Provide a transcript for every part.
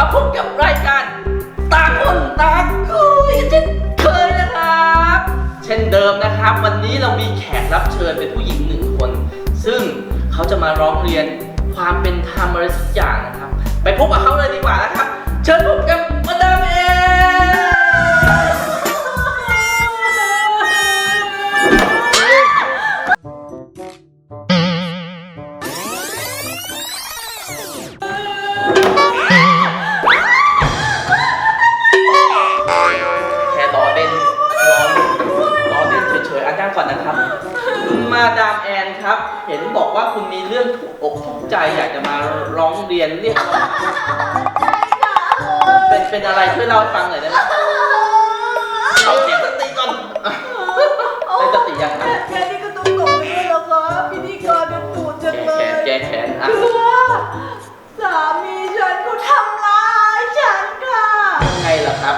มาพบกับรายการตาคนตาคุยเช่นเคยนะครับ เช่นเดิมนะครับ วันนี้เรามีแขกรับเชิญเป็นผู้หญิงหนึ่งคน ซึ่งเขาจะมาร้องเรียนความเป็นธรรมอะไรสักอย่างนะครับ ไปพบกับเขาเลยดีกว่านะครับ เชิญพบกับ มาดามแอนครับ เห็นบอกว่าคุณมีเรื่องถูกอกถูกใจอยากจะมาร้องเรียนเรียกร้องเป็นเป็นอะไรช่วยเล่าให้ฟังหน่อยได้ไหมเอาเสียงสติก่อนได้สติยังครับแค่นี้ก็ต้องตกเลยเหรอคะพิธีกรเป็นปูดจังเลแกยแขนแกแขนอะคือว่าสามีฉันเขาทำร้ายฉันค่ะยังไงล่ะครับ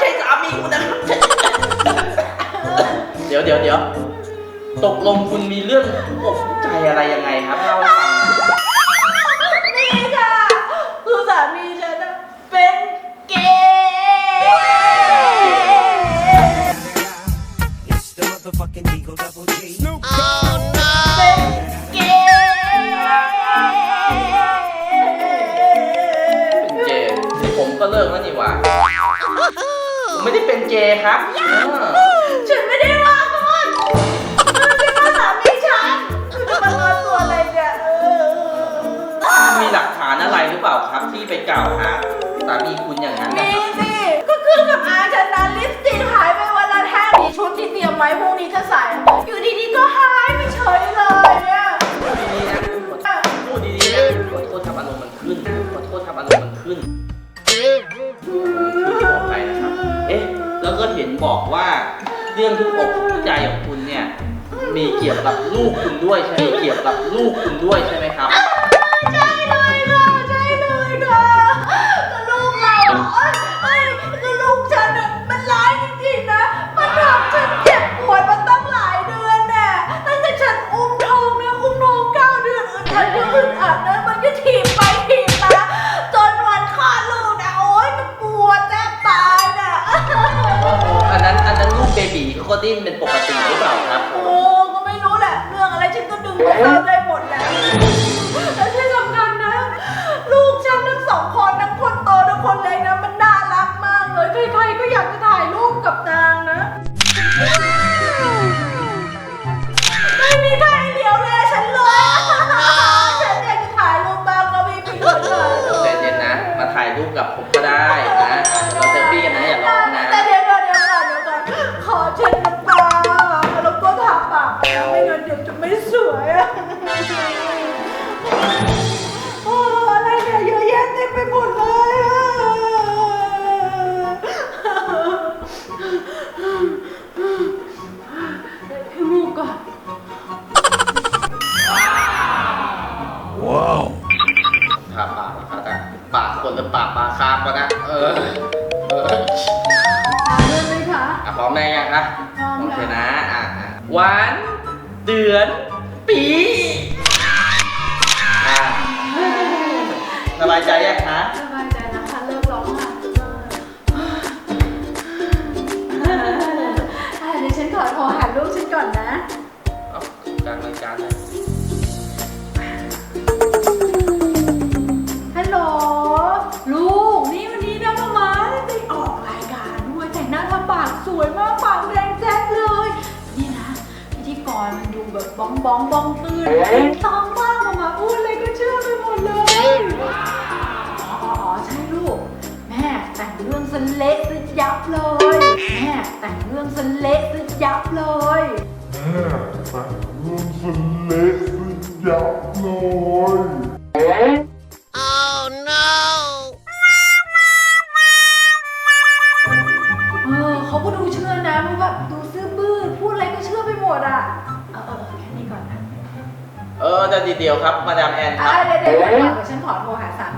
ใช่สามีคุณนะครับเดี๋ยวเดี๋ยวเดี๋ยวตกลงคุณมีเรื่องถูกอกถูกใจอะไรยังไงครับเล่าให้ฟังหน่อยนี่ค่ะคือสามีฉันน่ะเป็นเกย์ It's the motherfucking Eagle Double G. Snoop เป็นเกย์เป็นเจย์นี่ผมก็เลิกแล้วนี่หว่า ผมไม่ได้เป็นเจย์ครับเออฉันไม่ได้ว่าคุณมันเป็นว่าสามีฉันคุณจะมาว่าตัวอะไรเนี่ยเออมีหลักฐานอะไรหรือเปล่าครับ ที่ไปกล่าวหาสามีคุณอย่างนั้นนะมีครับสิก็ขึ้นกับอาฉันนะลิปสติกหายไปวันละแท่งมีชุดที่เตรียมไว้พรุ่งนี้จะใส่อะอยู่ดีๆก็หายไปเฉยเลยเนี่ยพูดดีๆนะพูดดีๆนะขอโทษทำอารมณ์มันขึ้นขอโทษทำอารมณ์มันขึ้น ห็นบอกว่าเรื่องทุกอกทุกใจของคุณเนี่ย มีเกี่ยวกับลูกคุณด้วยใช่ไหมเกี่ยวกับลูกคุณด้วยใช่ไหม ดิ้นเป็นปกติหรือเปล่าครับ โอ้ก็ไม่รู้แหละ เรื่องอะไรฉันก็ดึงมาเราม นะไม่งั้นเดี๋ยวจะไม่สวยอะโอ้อะไรเนี่ยเยอะแยะเต็มไปหมดเลยอะให้มูกก่อน Wow. ทาปากนะครับแต่ปากคนหรือปากปลาคาบก็นะเออ เออตาเลื่อนไหมคะ อะพร้อมแม่ยังคะพร้อมโอเคนะ อะอะวัน เดือน ปีอะสบายใจยังคะสบายใจนะคะ ดูแบบบ้องบ้องบ้องตื่นต้องมากมามาพูดอะไรก็เชื่อไปหมดเลยอ๋ออ๋ออ๋อใช่ลูก แม่แต่งเรื่องสเละสยับเลย แม่แต่งเรื่องสเละสยับเลยเ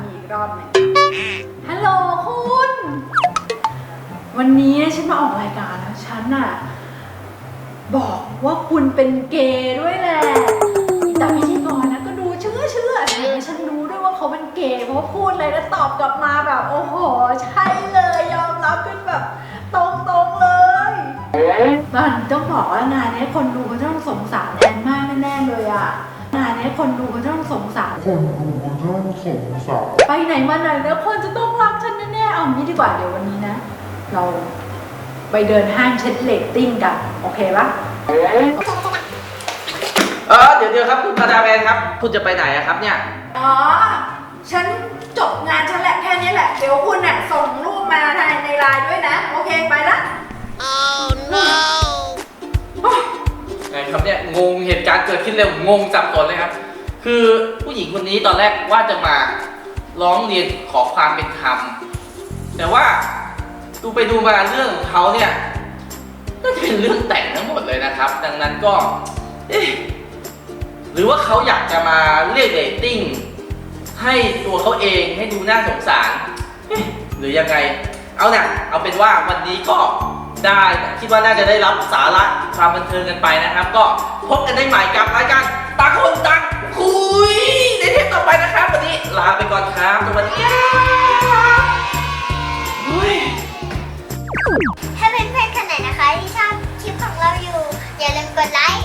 มีอีกรอบหนึ่งฮัลโหลคุณ วันนี้ฉันมาออกรายการแล้วฉันน่ะ บอกว่าคุณเป็นเกย์ด้วยแหละแต่พิธีกรนะก็ดูเชื่อเชื่อแต่ให้ฉันรู้ด้วยว่าเขาเป็นเกย์เพราะว่าพูดอะไรแล้วตอบกลับมาแบบ โอ้โห ใช่เลยยอมรับกันแบบ ตรงๆเลย มันต้องบอกว่างานนี้คนดูเขาจะต้องสงสารแอนมากแน่ๆเลยอะงานนี้ คนดูเขาจะต้องสงสารคนดูก็ต้องสงสารไปไหนมาไหนแล้วคนจะต้องรักฉันแน่ๆเอางี้ดีกว่าเดี๋ยววันนี้นะ เราไปเดินห้างเช็ดเลตติ้งกัน โอเคปะเออเดี๋ยวเดี๋ยวครับคุณมาดามแอนครับ คุณจะไปไหนอะครับเนี่ยอ๋อ ฉันจบงานฉันแหละแค่นี้แหละ เดี๋ยวคุณเนี่ยส่งรูปมาในในไลน์ด้วยนะ โอเคไปละไง ครับเนี่ยงงเหตุการณ์เกิดขึ้นเร็วงงสับสนเลยครับ คือผู้หญิงคนนี้ตอนแรกว่าจะมาร้องเรียนขอความเป็นธรรมแต่ว่าดูไปดูมาเรื่องของเขาเนี่ยน่าจะเป็นเรื่องแต่งทั้งหมดเลยนะครับ ดังนั้นก็หรือว่าเขาอยากจะมาเรียกเรตติ้งให้ตัวเขาเองให้ดูน่าสงสารหรือยังไง เอาน่ะเอาเป็นว่าวันนี้ก็ ได้คิดว่าน่าจะได้รับสาระความบันเทิงกันไปนะครับ ก็พบกันได้ใหม่กับรายการตาคนตังคุยในเทปต่อไปนะครับ วันนี้ลาไปก่อนครับสวัสดีครับเฮ้ยถ้าเพื่อนคนไหนนะคะที่ชอบคลิปของเราอยู่ อย่าลืมกดไลค์